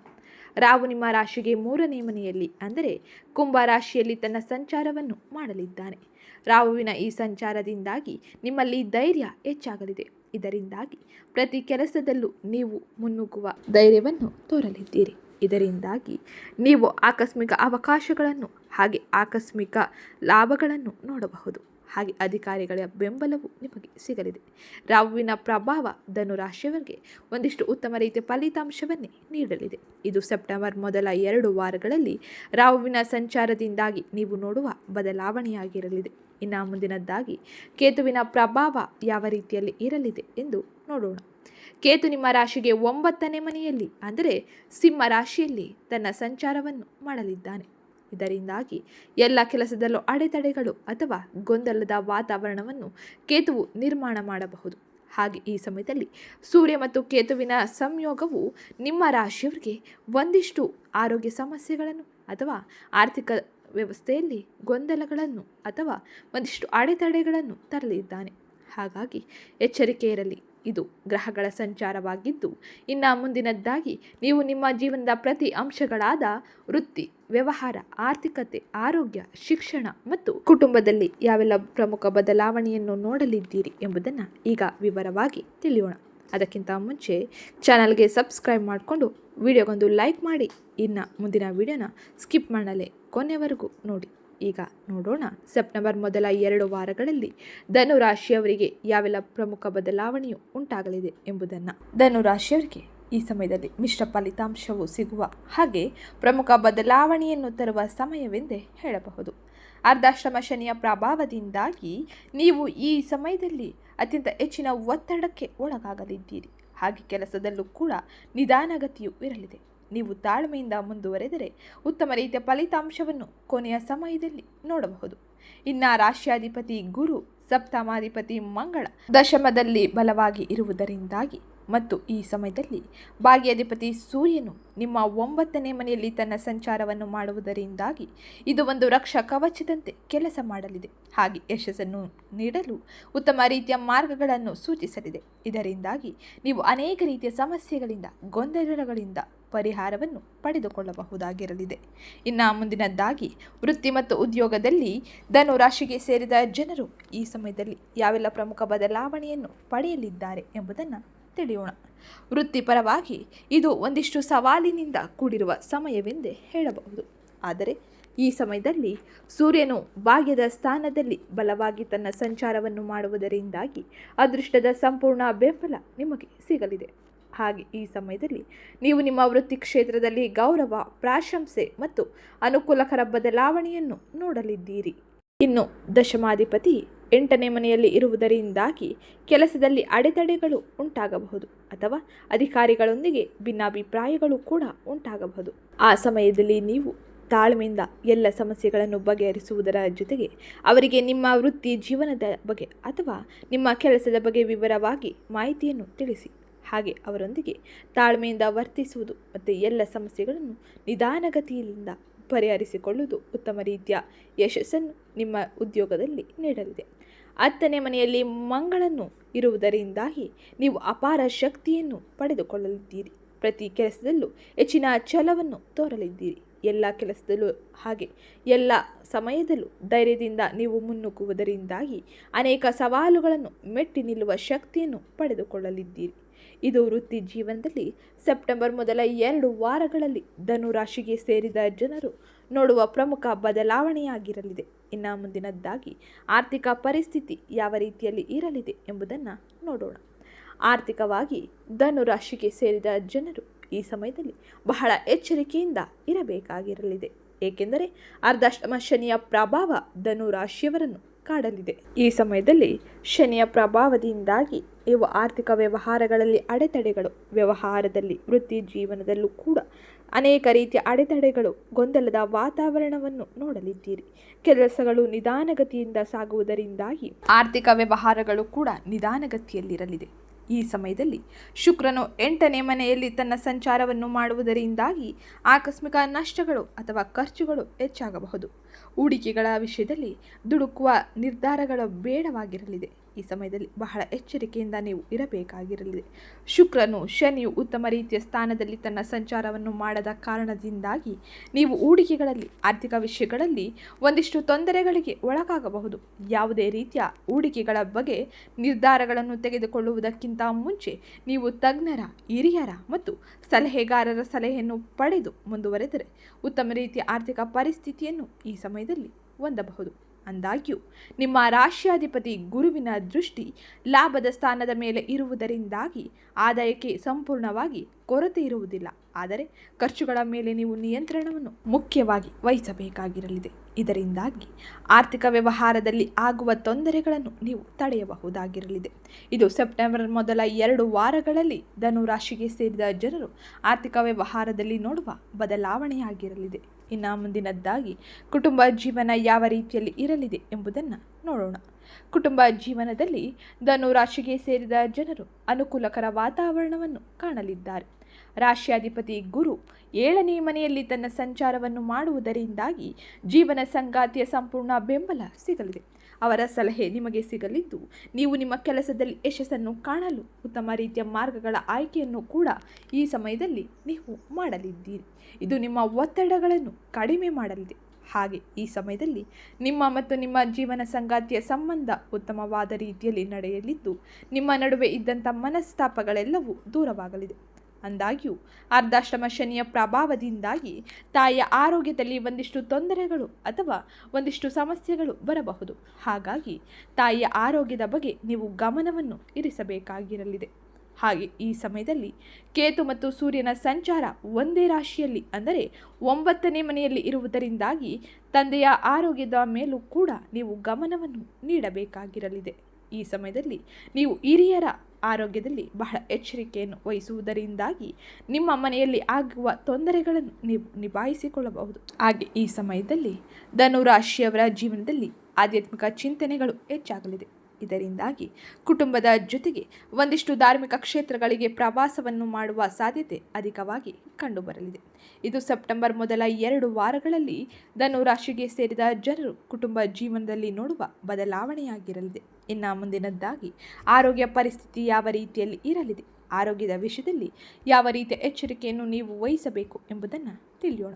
ರಾಹು ನಿಮ್ಮ ರಾಶಿಗೆ ಮೂರನೇ ಮನೆಯಲ್ಲಿ, ಅಂದರೆ ಕುಂಭ ರಾಶಿಯಲ್ಲಿ ತನ್ನ ಸಂಚಾರವನ್ನು ಮಾಡಲಿದ್ದಾನೆ. ರಾಹುವಿನ ಈ ಸಂಚಾರದಿಂದಾಗಿ ನಿಮ್ಮಲ್ಲಿ ಧೈರ್ಯ ಹೆಚ್ಚಾಗಲಿದೆ. ಇದರಿಂದಾಗಿ ಪ್ರತಿ ಕೆಲಸದಲ್ಲೂ ನೀವು ಮುನ್ನುಗ್ಗುವ ಧೈರ್ಯವನ್ನು ತೋರಲಿದ್ದೀರಿ. ಇದರಿಂದಾಗಿ ನೀವು ಆಕಸ್ಮಿಕ ಅವಕಾಶಗಳನ್ನು ಹಾಗೆ ಆಕಸ್ಮಿಕ ಲಾಭಗಳನ್ನು ನೋಡಬಹುದು. ಹಾಗೆ ಅಧಿಕಾರಿಗಳ ಬೆಂಬಲವು ನಿಮಗೆ ಸಿಗಲಿದೆ. ರಾಹುವಿನ ಪ್ರಭಾವ ಧನುರಾಶಿಯವರಿಗೆ ಒಂದಿಷ್ಟು ಉತ್ತಮ ರೀತಿಯ ಫಲಿತಾಂಶವನ್ನೇ ನೀಡಲಿದೆ. ಇದು ಸೆಪ್ಟೆಂಬರ್ ಮೊದಲ ಎರಡು ವಾರಗಳಲ್ಲಿ ರಾಹುವಿನ ಸಂಚಾರದಿಂದಾಗಿ ನೀವು ನೋಡುವ ಬದಲಾವಣೆಯಾಗಿರಲಿದೆ. ಇನ್ನು ಮುಂದಿನದ್ದಾಗಿ ಕೇತುವಿನ ಪ್ರಭಾವ ಯಾವ ರೀತಿಯಲ್ಲಿ ಇರಲಿದೆ ಎಂದು ನೋಡೋಣ. ಕೇತು ನಿಮ್ಮ ರಾಶಿಗೆ ಒಂಬತ್ತನೇ ಮನೆಯಲ್ಲಿ, ಅಂದರೆ ಸಿಂಹ ರಾಶಿಯಲ್ಲಿ ತನ್ನ ಸಂಚಾರವನ್ನು ಮಾಡಲಿದ್ದಾನೆ. ಇದರಿಂದಾಗಿ ಎಲ್ಲ ಕೆಲಸದಲ್ಲೂ ಅಡೆತಡೆಗಳು ಅಥವಾ ಗೊಂದಲದ ವಾತಾವರಣವನ್ನು ಕೇತುವು ನಿರ್ಮಾಣ ಮಾಡಬಹುದು. ಹಾಗೆ ಈ ಸಮಯದಲ್ಲಿ ಸೂರ್ಯ ಮತ್ತು ಕೇತುವಿನ ಸಂಯೋಗವು ನಿಮ್ಮ ರಾಶಿಯವರಿಗೆ ಒಂದಿಷ್ಟು ಆರೋಗ್ಯ ಸಮಸ್ಯೆಗಳನ್ನು ಅಥವಾ ಆರ್ಥಿಕ ವ್ಯವಸ್ಥೆಯಲ್ಲಿ ಗೊಂದಲಗಳನ್ನು ಅಥವಾ ಒಂದಿಷ್ಟು ಅಡೆತಡೆಗಳನ್ನು ತರಲಿದ್ದಾನೆ. ಹಾಗಾಗಿ ಎಚ್ಚರಿಕೆ ಇರಲಿ ಇದು ಗ್ರಹಗಳ ಸಂಚಾರವಾಗಿದ್ದು, ಇನ್ನು ಮುಂದಿನದ್ದಾಗಿ ನೀವು ನಿಮ್ಮ ಜೀವನದ ಪ್ರತಿ ಅಂಶಗಳಾದ ವೃತ್ತಿ, ವ್ಯವಹಾರ, ಆರ್ಥಿಕತೆ, ಆರೋಗ್ಯ, ಶಿಕ್ಷಣ ಮತ್ತು ಕುಟುಂಬದಲ್ಲಿ ಯಾವೆಲ್ಲ ಪ್ರಮುಖ ಬದಲಾವಣೆಯನ್ನು ನೋಡಲಿದ್ದೀರಿ ಎಂಬುದನ್ನು ಈಗ ವಿವರವಾಗಿ ತಿಳಿಯೋಣ. ಅದಕ್ಕಿಂತ ಮುಂಚೆ ಚಾನಲ್ಗೆ ಸಬ್ಸ್ಕ್ರೈಬ್ ಮಾಡಿಕೊಂಡು ವಿಡಿಯೋಗೊಂದು ಲೈಕ್ ಮಾಡಿ. ಇನ್ನು ಮುಂದಿನ ವಿಡಿಯೋನ ಸ್ಕಿಪ್ ಮಾಡಲೇ ಕೊನೆವರೆಗೂ ನೋಡಿ. ಈಗ ನೋಡೋಣ. ಸೆಪ್ಟೆಂಬರ್ ಮೊದಲ ಎರಡು ವಾರಗಳಲ್ಲಿ ಧನು ರಾಶಿಯವರಿಗೆ ಯಾವೆಲ್ಲ ಪ್ರಮುಖ ಬದಲಾವಣೆಯು ಉಂಟಾಗಲಿದೆ ಎಂಬುದನ್ನು ಧನು ರಾಶಿಯವರಿಗೆ ಈ ಸಮಯದಲ್ಲಿ ಮಿಶ್ರ ಫಲಿತಾಂಶವು ಸಿಗುವ ಹಾಗೆ ಪ್ರಮುಖ ಬದಲಾವಣೆಯನ್ನು ತರುವ ಸಮಯವೆಂದೇ ಹೇಳಬಹುದು. ಅರ್ಧಾಶ್ರಮ ಶನಿಯ ಪ್ರಭಾವದಿಂದಾಗಿ ನೀವು ಈ ಸಮಯದಲ್ಲಿ ಅತ್ಯಂತ ಹೆಚ್ಚಿನ ಒತ್ತಡಕ್ಕೆ ಒಳಗಾಗಲಿದ್ದೀರಿ. ಹಾಗೆ ಕೆಲಸದಲ್ಲೂ ಕೂಡ ನಿಧಾನಗತಿಯು ಇರಲಿದೆ. ನೀವು ತಾಳ್ಮೆಯಿಂದ ಮುಂದುವರೆದರೆ ಉತ್ತಮ ರೀತಿಯ ಫಲಿತಾಂಶವನ್ನು ಕೊನೆಯ ಸಮಯದಲ್ಲಿ ನೋಡಬಹುದು. ಇನ್ನು ರಾಶ್ಯಾಧಿಪತಿ ಗುರು ಸಪ್ತಮಾಧಿಪತಿ ಮಂಗಳ ದಶಮದಲ್ಲಿ ಬಲವಾಗಿ ಇರುವುದರಿಂದಾಗಿ ಮತ್ತು ಈ ಸಮಯದಲ್ಲಿ ಭಾಗ್ಯಾಧಿಪತಿ ಸೂರ್ಯನು ನಿಮ್ಮ ಒಂಬತ್ತನೇ ಮನೆಯಲ್ಲಿ ತನ್ನ ಸಂಚಾರವನ್ನು ಮಾಡುವುದರಿಂದಾಗಿ ಇದು ಒಂದು ರಕ್ಷಾ ಕವಚದಂತೆ ಕೆಲಸ ಮಾಡಲಿದೆ. ಹಾಗೆ ಯಶಸ್ಸನ್ನು ನೀಡಲು ಉತ್ತಮ ರೀತಿಯ ಮಾರ್ಗಗಳನ್ನು ಸೂಚಿಸಲಿದೆ. ಇದರಿಂದಾಗಿ ನೀವು ಅನೇಕ ರೀತಿಯ ಸಮಸ್ಯೆಗಳಿಂದ, ಗೊಂದಲಗಳಿಂದ ಪರಿಹಾರವನ್ನು ಪಡೆದುಕೊಳ್ಳಬಹುದಾಗಿರಲಿದೆ. ಇನ್ನು ಮುಂದಿನದ್ದಾಗಿ, ವೃತ್ತಿ ಮತ್ತು ಉದ್ಯೋಗದಲ್ಲಿ ಧನು ರಾಶಿಗೆ ಸೇರಿದ ಜನರು ಈ ಸಮಯದಲ್ಲಿ ಯಾವೆಲ್ಲ ಪ್ರಮುಖ ಬದಲಾವಣೆಯನ್ನು ಪಡೆಯಲಿದ್ದಾರೆ ಎಂಬುದನ್ನು ತಿಳಿಯೋಣ. ವೃತ್ತಿಪರವಾಗಿ ಇದು ಒಂದಿಷ್ಟು ಸವಾಲಿನಿಂದ ಕೂಡಿರುವ ಸಮಯವೆಂದೇ ಹೇಳಬಹುದು. ಆದರೆ ಈ ಸಮಯದಲ್ಲಿ ಸೂರ್ಯನು ಭಾಗ್ಯದ ಸ್ಥಾನದಲ್ಲಿ ಬಲವಾಗಿ ತನ್ನ ಸಂಚಾರವನ್ನು ಮಾಡುವುದರಿಂದಾಗಿ ಅದೃಷ್ಟದ ಸಂಪೂರ್ಣ ಬೆಂಬಲ ನಿಮಗೆ ಸಿಗಲಿದೆ. ಹಾಗೆ ಈ ಸಮಯದಲ್ಲಿ ನೀವು ನಿಮ್ಮ ವೃತ್ತಿ ಕ್ಷೇತ್ರದಲ್ಲಿ ಗೌರವ, ಪ್ರಾಶಂಸೆ ಮತ್ತು ಅನುಕೂಲಕರ ಬದಲಾವಣೆಯನ್ನು ನೋಡಲಿದ್ದೀರಿ. ಇನ್ನು ದಶಮಾಧಿಪತಿ ಎಂಟನೇ ಮನೆಯಲ್ಲಿ ಇರುವುದರಿಂದಾಗಿ ಕೆಲಸದಲ್ಲಿ ಅಡೆತಡೆಗಳು ಉಂಟಾಗಬಹುದು ಅಥವಾ ಅಧಿಕಾರಿಗಳೊಂದಿಗೆ ಭಿನ್ನಾಭಿಪ್ರಾಯಗಳು ಕೂಡ ಉಂಟಾಗಬಹುದು. ಆ ಸಮಯದಲ್ಲಿ ನೀವು ತಾಳ್ಮೆಯಿಂದ ಎಲ್ಲ ಸಮಸ್ಯೆಗಳನ್ನು ಬಗೆಹರಿಸುವುದರ ಜೊತೆಗೆ ಅವರಿಗೆ ನಿಮ್ಮ ವೃತ್ತಿ ಜೀವನದ ಬಗ್ಗೆ ಅಥವಾ ನಿಮ್ಮ ಕೆಲಸದ ಬಗ್ಗೆ ವಿವರವಾಗಿ ಮಾಹಿತಿಯನ್ನು ತಿಳಿಸಿ. ಹಾಗೆ ಅವರೊಂದಿಗೆ ತಾಳ್ಮೆಯಿಂದ ವರ್ತಿಸುವುದು ಮತ್ತು ಎಲ್ಲ ಸಮಸ್ಯೆಗಳನ್ನು ನಿಧಾನಗತಿಯಿಂದ ಪರಿಹರಿಸಿಕೊಳ್ಳುವುದು ಉತ್ತಮ ರೀತಿಯ ಯಶಸ್ಸನ್ನು ನಿಮ್ಮ ಉದ್ಯೋಗದಲ್ಲಿ ನೀಡಲಿದೆ. ಹತ್ತನೇ ಮನೆಯಲ್ಲಿ ಮಂಗಳನ್ನು ಇರುವುದರಿಂದಾಗಿ ನೀವು ಅಪಾರ ಶಕ್ತಿಯನ್ನು ಪಡೆದುಕೊಳ್ಳಲಿದ್ದೀರಿ. ಪ್ರತಿ ಕೆಲಸದಲ್ಲೂ ಹೆಚ್ಚಿನ ಛಲವನ್ನು ತೋರಲಿದ್ದೀರಿ. ಎಲ್ಲ ಕೆಲಸದಲ್ಲೂ ಹಾಗೆ. ಎಲ್ಲ ಸಮಯದಲ್ಲೂ ಧೈರ್ಯದಿಂದ ನೀವು ಮುನ್ನುಗ್ಗುವುದರಿಂದಾಗಿ ಅನೇಕ ಸವಾಲುಗಳನ್ನು ಮೆಟ್ಟಿ ನಿಲ್ಲುವ ಶಕ್ತಿಯನ್ನು ಪಡೆದುಕೊಳ್ಳಲಿದ್ದೀರಿ. ಇದು ವೃತ್ತಿ ಜೀವನದಲ್ಲಿ ಸೆಪ್ಟೆಂಬರ್ ಮೊದಲ ಎರಡು ವಾರಗಳಲ್ಲಿ ಧನುರಾಶಿಗೆ ಸೇರಿದ ಜನರು ನೋಡುವ ಪ್ರಮುಖ ಬದಲಾವಣೆಯಾಗಿರಲಿದೆ. ಇನ್ನು ಮುಂದಿನದ್ದಾಗಿ ಆರ್ಥಿಕ ಪರಿಸ್ಥಿತಿ ಯಾವ ರೀತಿಯಲ್ಲಿ ಇರಲಿದೆ ಎಂಬುದನ್ನು ನೋಡೋಣ. ಆರ್ಥಿಕವಾಗಿ ಧನು ರಾಶಿಗೆ ಸೇರಿದ ಜನರು ಈ ಸಮಯದಲ್ಲಿ ಬಹಳ ಎಚ್ಚರಿಕೆಯಿಂದ ಇರಬೇಕಾಗಿರಲಿದೆ. ಏಕೆಂದರೆ ಅರ್ಧಾಷ್ಟಮ ಶನಿಯ ಪ್ರಭಾವ ಧನು ರಾಶಿಯವರನ್ನು ಕಾಡಲಿದೆ ಈ ಸಮಯದಲ್ಲಿ ಶನಿಯ ಪ್ರಭಾವದಿಂದಾಗಿ ಇವು ಆರ್ಥಿಕ ವ್ಯವಹಾರಗಳಲ್ಲಿ ಅಡೆತಡೆಗಳು. ವ್ಯವಹಾರದಲ್ಲಿ ವೃತ್ತಿ ಜೀವನದಲ್ಲೂ ಕೂಡ ಅನೇಕ ರೀತಿಯ ಅಡೆತಡೆಗಳು, ಗೊಂದಲದ ವಾತಾವರಣವನ್ನು ನೋಡಲಿದ್ದೀರಿ. ಕೆಲಸಗಳು ನಿಧಾನಗತಿಯಿಂದ ಸಾಗುವುದರಿಂದಾಗಿ ಆರ್ಥಿಕ ವ್ಯವಹಾರಗಳು ಕೂಡ ನಿಧಾನಗತಿಯಲ್ಲಿರಲಿದೆ. ಈ ಸಮಯದಲ್ಲಿ ಶುಕ್ರನು ಎಂಟನೇ ಮನೆಯಲ್ಲಿ ತನ್ನ ಸಂಚಾರವನ್ನು ಮಾಡುವುದರಿಂದಾಗಿ ಆಕಸ್ಮಿಕ ನಷ್ಟಗಳು ಅಥವಾ ಖರ್ಚುಗಳು ಹೆಚ್ಚಾಗಬಹುದು. ಹೂಡಿಕೆಗಳ ವಿಷಯದಲ್ಲಿ ದುಡುಕುವ ನಿರ್ಧಾರಗಳು ಬೇಡವಾಗಿರಲಿದೆ. ಈ ಸಮಯದಲ್ಲಿ ಬಹಳ ಎಚ್ಚರಿಕೆಯಿಂದ ನೀವು ಇರಬೇಕಾಗಿರಲಿದೆ ಶುಕ್ರನು ಶನಿಯು ಉತ್ತಮ ರೀತಿಯ ಸ್ಥಾನದಲ್ಲಿ ತನ್ನ ಸಂಚಾರವನ್ನು ಮಾಡದ ಕಾರಣದಿಂದಾಗಿ ನೀವು ಹೂಡಿಕೆಗಳಲ್ಲಿ, ಆರ್ಥಿಕ ವಿಷಯಗಳಲ್ಲಿ ಒಂದಿಷ್ಟು ತೊಂದರೆಗಳಿಗೆ ಒಳಗಾಗಬಹುದು. ಯಾವುದೇ ರೀತಿಯ ಹೂಡಿಕೆಗಳ ಬಗ್ಗೆ ನಿರ್ಧಾರಗಳನ್ನು ತೆಗೆದುಕೊಳ್ಳುವುದಕ್ಕಿಂತ ಮುಂಚೆ ನೀವು ತಜ್ಞರ, ಹಿರಿಯರ ಮತ್ತು ಸಲಹೆಗಾರರ ಸಲಹೆಯನ್ನು ಪಡೆದು ಮುಂದುವರೆದರೆ ಉತ್ತಮ ರೀತಿಯ ಆರ್ಥಿಕ ಪರಿಸ್ಥಿತಿಯನ್ನು ಈ ಸಮಯದಲ್ಲಿ ಹೊಂದಬಹುದು. ಅಂದಾಗ್ಯೂ, ನಿಮ್ಮ ರಾಶ್ಯಾಧಿಪತಿ ಗುರುವಿನ ದೃಷ್ಟಿ ಲಾಭದ ಸ್ಥಾನದ ಮೇಲೆ ಇರುವುದರಿಂದಾಗಿ ಆದಾಯಕ್ಕೆ ಸಂಪೂರ್ಣವಾಗಿ ಕೊರತೆ ಇರುವುದಿಲ್ಲ. ಆದರೆ, ಖರ್ಚುಗಳ ಮೇಲೆ ನೀವು ನಿಯಂತ್ರಣವನ್ನು ಮುಖ್ಯವಾಗಿ ವಹಿಸಬೇಕಾಗಿರಲಿದೆ. ಇದರಿಂದಾಗಿ ಆರ್ಥಿಕ ವ್ಯವಹಾರದಲ್ಲಿ ಆಗುವ ತೊಂದರೆಗಳನ್ನು ನೀವು ತಡೆಯಬಹುದಾಗಿರಲಿದೆ. ಇದು ಸೆಪ್ಟೆಂಬರ್ ಮೊದಲ ಎರಡು ವಾರಗಳಲ್ಲಿ ಧನುರಾಶಿಗೆ ಸೇರಿದ ಜನರು ಆರ್ಥಿಕ ವ್ಯವಹಾರದಲ್ಲಿ ನೋಡುವ ಬದಲಾವಣೆಯಾಗಿರಲಿದೆ. ಇನ್ನು ಮುಂದಿನದ್ದಾಗಿ ಕುಟುಂಬ ಜೀವನ ಯಾವ ರೀತಿಯಲ್ಲಿ ಇರಲಿದೆ ಎಂಬುದನ್ನು ನೋಡೋಣ. ಕುಟುಂಬ ಜೀವನದಲ್ಲಿ ಧನು ರಾಶಿಗೆ ಸೇರಿದ ಜನರು ಅನುಕೂಲಕರ ವಾತಾವರಣವನ್ನು ಕಾಣಲಿದ್ದಾರೆ. ರಾಶ್ಯಾಧಿಪತಿ ಗುರು ಏಳನೇ ಮನೆಯಲ್ಲಿ ತನ್ನ ಸಂಚಾರವನ್ನು ಮಾಡುವುದರಿಂದಾಗಿ ಜೀವನ ಸಂಗಾತಿಯ ಸಂಪೂರ್ಣ ಬೆಂಬಲ ಸಿಗಲಿದೆ. ಅವರ ಸಲಹೆ ನಿಮಗೆ ಸಿಗಲಿದ್ದು, ನೀವು ನಿಮ್ಮ ಕೆಲಸದಲ್ಲಿ ಯಶಸ್ಸನ್ನು ಕಾಣಲು ಉತ್ತಮ ರೀತಿಯ ಮಾರ್ಗಗಳ ಆಯ್ಕೆಯನ್ನು ಕೂಡ ಈ ಸಮಯದಲ್ಲಿ ನೀವು ಮಾಡಲಿದ್ದೀರಿ. ಇದು ನಿಮ್ಮ ಒತ್ತಡಗಳನ್ನು ಕಡಿಮೆ ಮಾಡಲಿದೆ. ಹಾಗೆ ಈ ಸಮಯದಲ್ಲಿ ನಿಮ್ಮ ಮತ್ತು ನಿಮ್ಮ ಜೀವನ ಸಂಗಾತಿಯ ಸಂಬಂಧ ಉತ್ತಮವಾದ ರೀತಿಯಲ್ಲಿ ನಡೆಯಲಿದ್ದು, ನಿಮ್ಮ ನಡುವೆ ಇದ್ದಂಥ ಮನಸ್ತಾಪಗಳೆಲ್ಲವೂ ದೂರವಾಗಲಿದೆ. ಅಂದಾಗ್ಯೂ ಅರ್ಧಾಶ್ರಮ ಶನಿಯ ಪ್ರಭಾವದಿಂದಾಗಿ ತಾಯಿಯ ಆರೋಗ್ಯದಲ್ಲಿ ಒಂದಿಷ್ಟು ತೊಂದರೆಗಳು ಅಥವಾ ಒಂದಿಷ್ಟು ಸಮಸ್ಯೆಗಳು ಬರಬಹುದು. ಹಾಗಾಗಿ ತಾಯಿಯ ಆರೋಗ್ಯದ ಬಗ್ಗೆ ನೀವು ಗಮನವನ್ನು ಇರಿಸಬೇಕಾಗಿರಲಿದೆ. ಹಾಗೆ ಈ ಸಮಯದಲ್ಲಿ ಕೇತು ಮತ್ತು ಸೂರ್ಯನ ಸಂಚಾರ ಒಂದೇ ರಾಶಿಯಲ್ಲಿ ಅಂದರೆ ಒಂಬತ್ತನೇ ಮನೆಯಲ್ಲಿ ಇರುವುದರಿಂದಾಗಿ ತಂದೆಯ ಆರೋಗ್ಯದ ಮೇಲೂ ಕೂಡ ನೀವು ಗಮನವನ್ನು ನೀಡಬೇಕಾಗಿರಲಿದೆ. ಈ ಸಮಯದಲ್ಲಿ ನೀವು ಹಿರಿಯರ ಆರೋಗ್ಯದಲ್ಲಿ ಬಹಳ ಎಚ್ಚರಿಕೆಯನ್ನು ವಹಿಸುವುದರಿಂದಾಗಿ ನಿಮ್ಮ ಮನೆಯಲ್ಲಿ ಆಗುವ ತೊಂದರೆಗಳನ್ನು ನಿಭಾಯಿಸಿಕೊಳ್ಳಬಹುದು. ಹಾಗೆ ಈ ಸಮಯದಲ್ಲಿ ಧನುರಾಶಿಯವರ ಜೀವನದಲ್ಲಿ ಆಧ್ಯಾತ್ಮಿಕ ಚಿಂತನೆಗಳು ಹೆಚ್ಚಾಗಲಿದೆ. ಇದರಿಂದಾಗಿ ಕುಟುಂಬದ ಜೊತೆಗೆ ಒಂದಿಷ್ಟು ಧಾರ್ಮಿಕ ಕ್ಷೇತ್ರಗಳಿಗೆ ಪ್ರವಾಸವನ್ನು ಮಾಡುವ ಸಾಧ್ಯತೆ ಅಧಿಕವಾಗಿ ಕಂಡುಬರಲಿದೆ. ಇದು ಸೆಪ್ಟೆಂಬರ್ ಮೊದಲ ಎರಡು ವಾರಗಳಲ್ಲಿ ಧನುರಾಶಿಗೆ ಸೇರಿದ ಜನರು ಕುಟುಂಬ ಜೀವನದಲ್ಲಿ ನೋಡುವ ಬದಲಾವಣೆಯಾಗಿರಲಿದೆ. ಇನ್ನು ಮುಂದಿನದ್ದಾಗಿ ಆರೋಗ್ಯ ಪರಿಸ್ಥಿತಿ ಯಾವ ರೀತಿಯಲ್ಲಿ ಇರಲಿದೆ, ಆರೋಗ್ಯದ ವಿಷಯದಲ್ಲಿ ಯಾವ ರೀತಿಯ ಎಚ್ಚರಿಕೆಯನ್ನು ನೀವು ವಹಿಸಬೇಕು ಎಂಬುದನ್ನು ತಿಳಿಯೋಣ.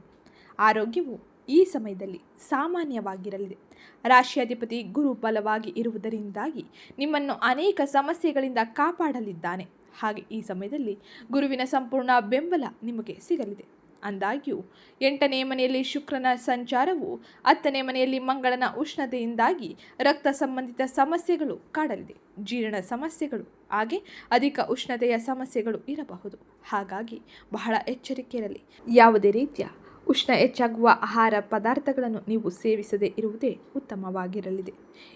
ಆರೋಗ್ಯವು ಈ ಸಮಯದಲ್ಲಿ ಸಾಮಾನ್ಯವಾಗಿರಲಿದೆ. ರಾಶಿಯಾಧಿಪತಿ ಗುರು ಬಲವಾಗಿ ಇರುವುದರಿಂದಾಗಿ ನಿಮ್ಮನ್ನು ಅನೇಕ ಸಮಸ್ಯೆಗಳಿಂದ ಕಾಪಾಡಲಿದ್ದಾನೆ. ಹಾಗೆ ಈ ಸಮಯದಲ್ಲಿ ಗುರುವಿನ ಸಂಪೂರ್ಣ ಬೆಂಬಲ ನಿಮಗೆ ಸಿಗಲಿದೆ. ಅಂದಾಗ್ಯೂ, ಎಂಟನೇ ಮನೆಯಲ್ಲಿ ಶುಕ್ರನ ಸಂಚಾರವು, ಹತ್ತನೇ ಮನೆಯಲ್ಲಿ ಮಂಗಳನ ಉಷ್ಣತೆಯಿಂದಾಗಿ ರಕ್ತ ಸಂಬಂಧಿತ ಸಮಸ್ಯೆಗಳು ಕಾಡಲಿದೆ. ಜೀರ್ಣ ಸಮಸ್ಯೆಗಳು, ಹಾಗೆ ಅಧಿಕ ಉಷ್ಣತೆಯ ಸಮಸ್ಯೆಗಳು ಇರಬಹುದು. ಹಾಗಾಗಿ ಬಹಳ ಎಚ್ಚರಿಕೆ ಇರಲಿ. ಯಾವುದೇ ರೀತಿಯ ಉಷ್ಣ ಹೆಚ್ಚಾಗುವ ಆಹಾರ ಪದಾರ್ಥಗಳನ್ನು ನೀವು ಸೇವಿಸದೇ ಇರುವುದೇ ಉತ್ತಮವಾಗಿರಲಿದೆ.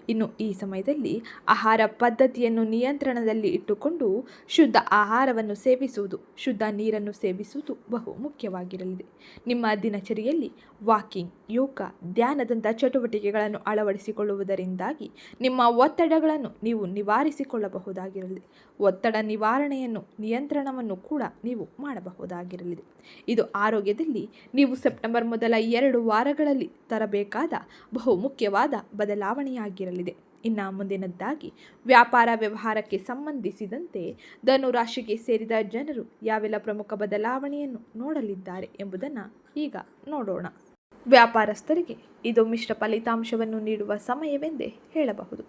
ಇನ್ನು ಈ ಸಮಯದಲ್ಲಿ ಆಹಾರ ಪದ್ಧತಿಯನ್ನು ನಿಯಂತ್ರಣದಲ್ಲಿ ಇಟ್ಟುಕೊಂಡು ಶುದ್ಧ ಆಹಾರವನ್ನು ಸೇವಿಸುವುದು, ಶುದ್ಧ ನೀರನ್ನು ಸೇವಿಸುವುದು ಬಹು ಮುಖ್ಯವಾಗಿರಲಿದೆ. ನಿಮ್ಮ ದಿನಚರಿಯಲ್ಲಿ ವಾಕಿಂಗ್, ಯೋಗ, ಧ್ಯಾನದಂಥ ಚಟುವಟಿಕೆಗಳನ್ನು ಅಳವಡಿಸಿಕೊಳ್ಳುವುದರಿಂದಾಗಿ ನಿಮ್ಮ ಒತ್ತಡಗಳನ್ನು ನೀವು ನಿವಾರಿಸಿಕೊಳ್ಳಬಹುದಾಗಿರಲಿದೆ. ಒತ್ತಡ ನಿವಾರಣೆಯನ್ನು ನಿಯಂತ್ರಣವನ್ನು ಕೂಡ ನೀವು ಮಾಡಬಹುದಾಗಿರಲಿದೆ. ಇದು ಆರೋಗ್ಯದಲ್ಲಿ ನೀವು ಸೆಪ್ಟೆಂಬರ್ ಮೊದಲ ಎರಡು ವಾರಗಳಲ್ಲಿ ತರಬೇಕಾದ ಬಹು ಮುಖ್ಯವಾದ ಬದಲಾವಣೆಯಾಗಿರಲಿದೆ. ಇನ್ನು ಮುಂದಿನದ್ದಾಗಿ ವ್ಯಾಪಾರ ವ್ಯವಹಾರಕ್ಕೆ ಸಂಬಂಧಿಸಿದಂತೆ ಧನು ರಾಶಿಗೆ ಸೇರಿದ ಜನರು ಯಾವೆಲ್ಲ ಪ್ರಮುಖ ಬದಲಾವಣೆಯನ್ನು ನೋಡಲಿದ್ದಾರೆ ಎಂಬುದನ್ನು ಈಗ ನೋಡೋಣ. ವ್ಯಾಪಾರಸ್ಥರಿಗೆ ಇದು ಮಿಶ್ರ ಫಲಿತಾಂಶವನ್ನು ನೀಡುವ ಸಮಯವೆಂದೇ ಹೇಳಬಹುದು.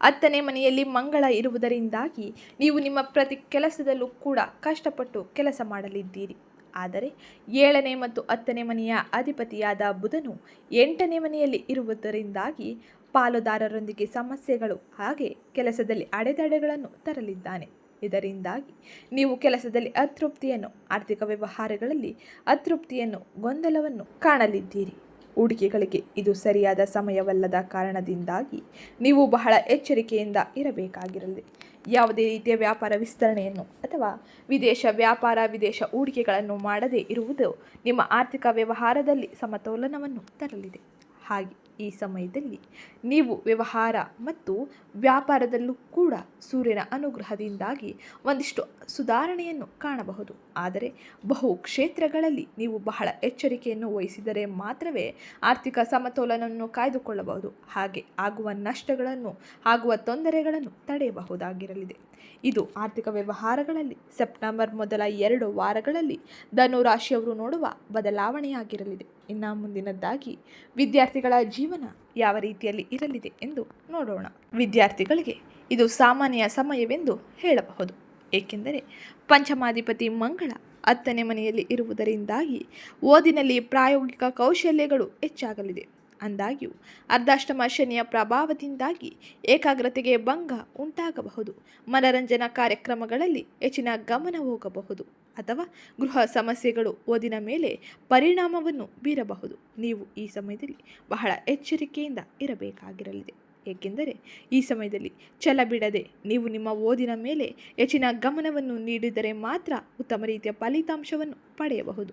ಹತ್ತನೇ ಮನೆಯಲ್ಲಿ ಮಂಗಳ ಇರುವುದರಿಂದಾಗಿ ನೀವು ನಿಮ್ಮ ಪ್ರತಿ ಕೆಲಸದಲ್ಲೂ ಕೂಡ ಕಷ್ಟಪಟ್ಟು ಕೆಲಸ ಮಾಡಲಿದ್ದೀರಿ. ಆದರೆ ಏಳನೇ ಮತ್ತು ಹತ್ತನೇ ಮನೆಯ ಅಧಿಪತಿಯಾದ ಬುಧನು ಎಂಟನೇ ಮನೆಯಲ್ಲಿ ಇರುವುದರಿಂದಾಗಿ ಪಾಲುದಾರರೊಂದಿಗೆ ಸಮಸ್ಯೆಗಳು ಹಾಗೆ ಕೆಲಸದಲ್ಲಿ ಅಡೆತಡೆಗಳನ್ನು ತರಲಿದ್ದಾನೆ. ಇದರಿಂದಾಗಿ ನೀವು ಕೆಲಸದಲ್ಲಿ ಅತೃಪ್ತಿಯನ್ನು, ಆರ್ಥಿಕ ವ್ಯವಹಾರಗಳಲ್ಲಿ ಅತೃಪ್ತಿಯನ್ನು, ಗೊಂದಲವನ್ನು ಕಾಣಲಿದ್ದೀರಿ. ಹೂಡಿಕೆಗಳಿಗೆ ಇದು ಸರಿಯಾದ ಸಮಯವಲ್ಲದ ಕಾರಣದಿಂದಾಗಿ ನೀವು ಬಹಳ ಎಚ್ಚರಿಕೆಯಿಂದ ಇರಬೇಕಾಗಿರಲಿದೆ ಯಾವುದೇ ರೀತಿಯ ವ್ಯಾಪಾರ ವಿಸ್ತರಣೆಯನ್ನು ಅಥವಾ ವಿದೇಶ ವ್ಯಾಪಾರ, ವಿದೇಶ ಹೂಡಿಕೆಗಳನ್ನು ಮಾಡದೇ ಇರುವುದು ನಿಮ್ಮ ಆರ್ಥಿಕ ವ್ಯವಹಾರದಲ್ಲಿ ಸಮತೋಲನವನ್ನು ತರಲಿದೆ. ಹಾಗೆ. ಈ ಸಮಯದಲ್ಲಿ ನೀವು ವ್ಯವಹಾರ ಮತ್ತು ವ್ಯಾಪಾರದಲ್ಲೂ ಕೂಡ ಸೂರ್ಯನ ಅನುಗ್ರಹದಿಂದಾಗಿ ಒಂದಿಷ್ಟು ಸುಧಾರಣೆಯನ್ನು ಕಾಣಬಹುದು. ಆದರೆ ಬಹು ಕ್ಷೇತ್ರಗಳಲ್ಲಿ ನೀವು ಬಹಳ ಎಚ್ಚರಿಕೆಯನ್ನು ವಹಿಸಿದರೆ ಮಾತ್ರವೇ ಆರ್ಥಿಕ ಸಮತೋಲನವನ್ನು ಕಾಯ್ದುಕೊಳ್ಳಬಹುದು. ಹಾಗೆ ಆಗುವ ನಷ್ಟಗಳನ್ನು, ಆಗುವ ತೊಂದರೆಗಳನ್ನು ತಡೆಯಬಹುದಾಗಿರಲಿದೆ. ಇದು ಆರ್ಥಿಕ ವ್ಯವಹಾರಗಳಲ್ಲಿ ಸೆಪ್ಟೆಂಬರ್ ಮೊದಲ ಎರಡು ವಾರಗಳಲ್ಲಿ ಧನು ರಾಶಿಯವರು ನೋಡುವ ಬದಲಾವಣೆಯಾಗಿರಲಿದೆ. ಇನ್ನು ಮುಂದಿನದ್ದಾಗಿ, ವಿದ್ಯಾರ್ಥಿಗಳ ಜೀವನ ಯಾವ ರೀತಿಯಲ್ಲಿ ಇರಲಿದೆ ಎಂದು ನೋಡೋಣ. ವಿದ್ಯಾರ್ಥಿಗಳಿಗೆ ಇದು ಸಾಮಾನ್ಯ ಸಮಯವೆಂದು ಹೇಳಬಹುದು. ಏಕೆಂದರೆ ಪಂಚಮಾಧಿಪತಿ ಮಂಗಳ ಹತ್ತನೇ ಮನೆಯಲ್ಲಿ ಇರುವುದರಿಂದಾಗಿ ಓದಿನಲ್ಲಿ ಪ್ರಾಯೋಗಿಕ ಕೌಶಲ್ಯಗಳು ಹೆಚ್ಚಾಗಲಿದೆ. ಅಂದಾಗ್ಯೂ ಅರ್ಧಾಷ್ಟಮ ಶನಿಯ ಪ್ರಭಾವದಿಂದಾಗಿ ಏಕಾಗ್ರತೆಗೆ ಭಂಗ ಉಂಟಾಗಬಹುದು. ಮನರಂಜನಾ ಕಾರ್ಯಕ್ರಮಗಳಲ್ಲಿ ಹೆಚ್ಚಿನ ಗಮನ ಹೋಗಬಹುದು ಅಥವಾ ಗೃಹ ಸಮಸ್ಯೆಗಳು ಓದಿನ ಮೇಲೆ ಪರಿಣಾಮವನ್ನು ಬೀರಬಹುದು. ನೀವು ಈ ಸಮಯದಲ್ಲಿ ಬಹಳ ಎಚ್ಚರಿಕೆಯಿಂದ ಇರಬೇಕಾಗಿರಲಿದೆ. ಏಕೆಂದರೆ ಈ ಸಮಯದಲ್ಲಿ ಛಲ ಬಿಡದೆ ನೀವು ನಿಮ್ಮ ಓದಿನ ಮೇಲೆ ಹೆಚ್ಚಿನ ಗಮನವನ್ನು ನೀಡಿದರೆ ಮಾತ್ರ ಉತ್ತಮ ರೀತಿಯ ಫಲಿತಾಂಶವನ್ನು ಪಡೆಯಬಹುದು.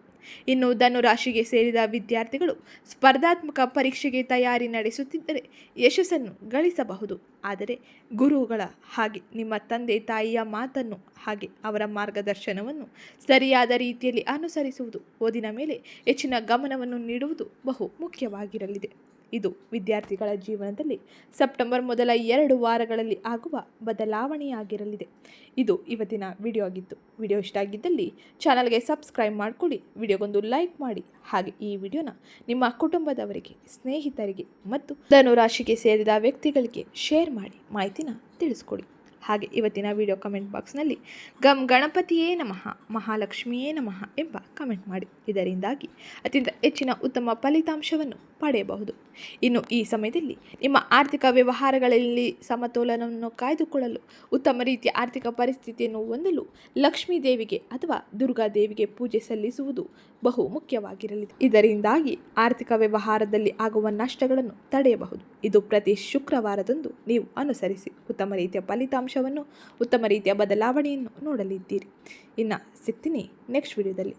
ಇನ್ನು ಧನು ರಾಶಿಗೆ ಸೇರಿದ ವಿದ್ಯಾರ್ಥಿಗಳು ಸ್ಪರ್ಧಾತ್ಮಕ ಪರೀಕ್ಷೆಗೆ ತಯಾರಿ ನಡೆಸುತ್ತಿದ್ದರೆ ಯಶಸ್ಸನ್ನು ಗಳಿಸಬಹುದು. ಆದರೆ ಗುರುಗಳ ಹಾಗೆ ನಿಮ್ಮ ತಂದೆ ತಾಯಿಯ ಮಾತನ್ನು ಹಾಗೆ ಅವರ ಮಾರ್ಗದರ್ಶನವನ್ನು ಸರಿಯಾದ ರೀತಿಯಲ್ಲಿ ಅನುಸರಿಸುವುದು ಓದಿನ ಮೇಲೆ ಹೆಚ್ಚಿನ ಗಮನವನ್ನು ನೀಡುವುದು ಬಹು ಮುಖ್ಯವಾಗಿರಲಿದೆ. ಇದು ವಿದ್ಯಾರ್ಥಿಗಳ ಜೀವನದಲ್ಲಿ ಸೆಪ್ಟೆಂಬರ್ ಮೊದಲ ಎರಡು ವಾರಗಳಲ್ಲಿ ಆಗುವ ಬದಲಾವಣೆಯಾಗಿರಲಿದೆ. ಇದು ಇವತ್ತಿನ ವಿಡಿಯೋ ಆಗಿತ್ತು. ವಿಡಿಯೋ ಇಷ್ಟ ಆಗಿದ್ದಲ್ಲಿ ಚಾನಲ್ಗೆ ಸಬ್ಸ್ಕ್ರೈಬ್ ಮಾಡಿಕೊಡಿ ವಿಡಿಯೋಗೊಂದು ಲೈಕ್ ಮಾಡಿ, ಹಾಗೆ ಈ ವಿಡಿಯೋನ ನಿಮ್ಮ ಕುಟುಂಬದವರಿಗೆ, ಸ್ನೇಹಿತರಿಗೆ ಮತ್ತು ಧನುರಾಶಿಗೆ ಸೇರಿದ ವ್ಯಕ್ತಿಗಳಿಗೆ ಶೇರ್ ಮಾಡಿ ಮಾಹಿತಿನ ತಿಳಿಸ್ಕೊಡಿ. ಹಾಗೆ ಇವತ್ತಿನ ವಿಡಿಯೋ ಕಮೆಂಟ್ ಬಾಕ್ಸ್ನಲ್ಲಿ ಗಮ್ ಗಣಪತಿಯೇ ನಮಃ, ಮಹಾಲಕ್ಷ್ಮಿಯೇ ನಮಃ ಎಂಬ ಕಮೆಂಟ್ ಮಾಡಿ. ಇದರಿಂದಾಗಿ ಅತ್ಯಂತ ಹೆಚ್ಚಿನ ಉತ್ತಮ ಫಲಿತಾಂಶವನ್ನು ಪಡೆಯಬಹುದು. ಇನ್ನು ಈ ಸಮಯದಲ್ಲಿ ನಿಮ್ಮ ಆರ್ಥಿಕ ವ್ಯವಹಾರಗಳಲ್ಲಿ ಸಮತೋಲನವನ್ನು ಕಾಯ್ದುಕೊಳ್ಳಲು, ಉತ್ತಮ ರೀತಿಯ ಆರ್ಥಿಕ ಪರಿಸ್ಥಿತಿಯನ್ನು ಹೊಂದಲು ಲಕ್ಷ್ಮೀ ದೇವಿಗೆ ಅಥವಾ ದುರ್ಗಾ ದೇವಿಗೆ ಪೂಜೆ ಸಲ್ಲಿಸುವುದು ಬಹು ಮುಖ್ಯವಾಗಿರಲಿದೆ ಇದರಿಂದಾಗಿ ಆರ್ಥಿಕ ವ್ಯವಹಾರದಲ್ಲಿ ಆಗುವ ನಷ್ಟಗಳನ್ನು ತಡೆಯಬಹುದು. ಇದು ಪ್ರತಿ ಶುಕ್ರವಾರದಂದು ನೀವು ಅನುಸರಿಸಿ ಉತ್ತಮ ರೀತಿಯ ಫಲಿತಾಂಶವನ್ನು ಉತ್ತಮ ರೀತಿಯ ಬದಲಾವಣೆಯನ್ನು ನೋಡಲಿದ್ದೀರಿ. ಇನ್ನು ಸಿಗ್ತೀನಿ ನೆಕ್ಸ್ಟ್ ವಿಡಿಯೋದಲ್ಲಿ